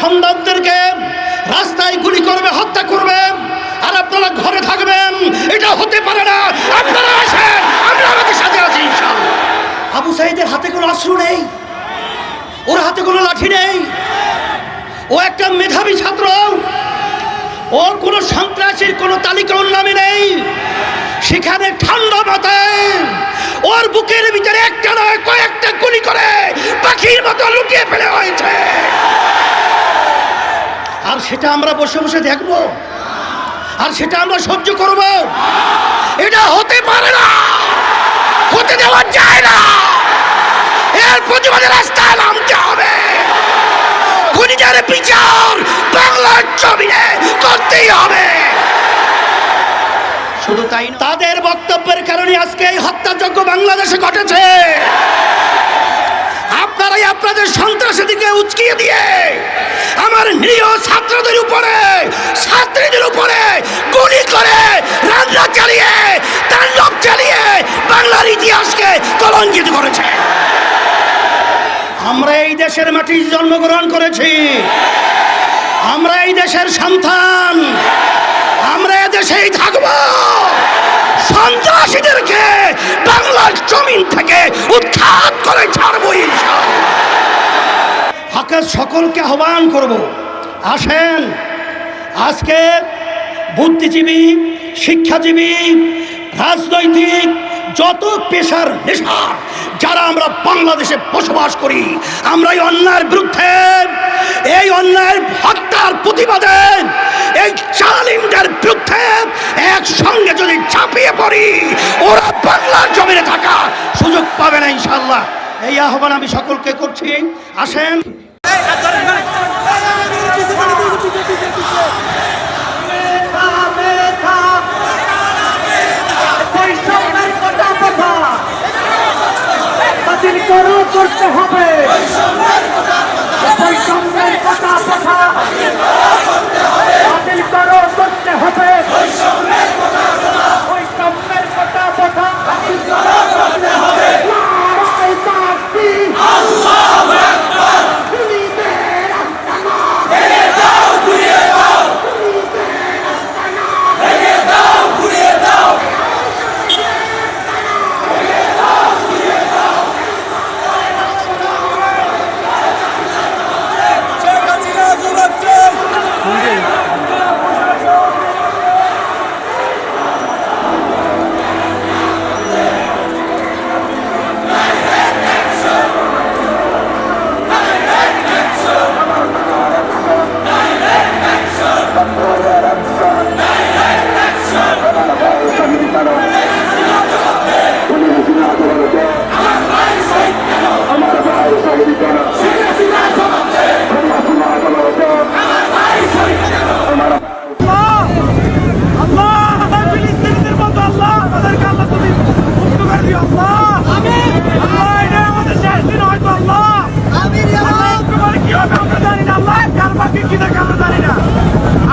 সন্তানদেরকে রাস্তায় গুলি করবে, হত্যা করবে, আর আপনারা ঘরে থাকবেন। এটা হতে পারে না। আপনারা আসেন, আমরা আমাদের সাথে আছি আবু সাইদের হাতে কোনো অস্ত্র নেই। ওর হাতে কোনো লাঠি নেই। ও একটা মেধাবী ছাত্র। ওর কোনো সন্ত্রাসীর কোনো তালিকা ওর নামে নেই। সেখানে ঠান্ডা মাথায় ওর বুকের ভিতরে একটা নয়, কয়েকটা গুলি করে পাখির মতো লুকিয়ে ফেলে হয়েছে। আর সেটা আমরা বসে বসে দেখব। আর সেটা আমরা সহ্য করব। এটা হতে পারে না। হতে দেওয়া যায় না। এর প্রতিবাদে রাস্তায় নামতে হবে। খুনিদের বিচার বাংলার জমিনে করতেই হবে। শুধু তাই তাদের বক্তব্যের কারণে আজকে এই হত্যাযজ্ঞ বাংলাদেশে ঘটেছে। আপনারাই আপনাদের সন্ত্রাসীদেরকে উচকিয়ে দিয়ে আমার নিরীহ ছাত্রদের উপরে, ছাত্রীদের উপরে গুলি করে, রান্না চালিয়ে, তাণ্ডব চালিয়ে বাংলার ইতিহাসকে কলঙ্কিত করেছে। আমরা এই দেশের মাটি জন্মগ্রহণ করেছি। আমরা এই দেশের সন্তান। আমরা এ দেশেই থাকব। সন্ত্রাসীদেরকে বাংলার জমিন থেকে উৎখাত করে ছাড়বো। আকাশ সকলকে আহ্বান করব। আসেন। আজকে বুদ্ধিজীবী, শিক্ষাজীবী, রাজনৈতিক, যত পেশার নেশা যারা আমরা বাংলাদেশে বসবাস করি, আমরা এই অন্যায়ের বিরুদ্ধে, এই অন্যায়ের হত্যার প্রতিবাদে, এই চালিমদের বিরুদ্ধে একসঙ্গে যদি ঝাঁপিয়ে পড়ি, ওরা বাংলার জমিনে থাকা সুযোগ পাবে না ইনশাল্লাহ এই আহ্বান আমি সকলকে করছি। আসেন। বৈষম্যের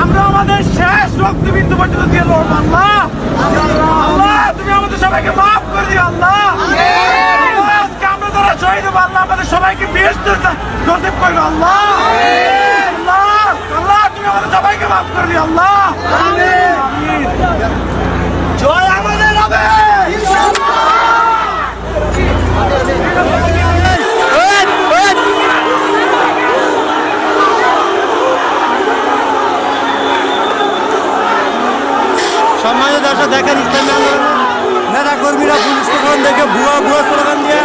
আমরা আমাদের শেষ রক্তবিন্দু পর্যন্ত দিয়ে লড়বো আল্লাহ আল্লাহ তুমি আমাদের সবাইকে মাফ করে দিও আল্লাহ। আজকে আমরা যারা শহীদ হব আল্লাহ আমাদের সবাইকে বেশ নসিব করবে আল্লাহ আল্লাহ আল্লাহ তুমি আমাদের সবাইকে মাফ করে দিও আল্লাহ আমিন। দেখেন ইসলামী আন্দোলনের নেতা কর্মীরা পুলিশ প্রশাসন দেখে ভুয়া ভুয়া স্লোগান দিয়ে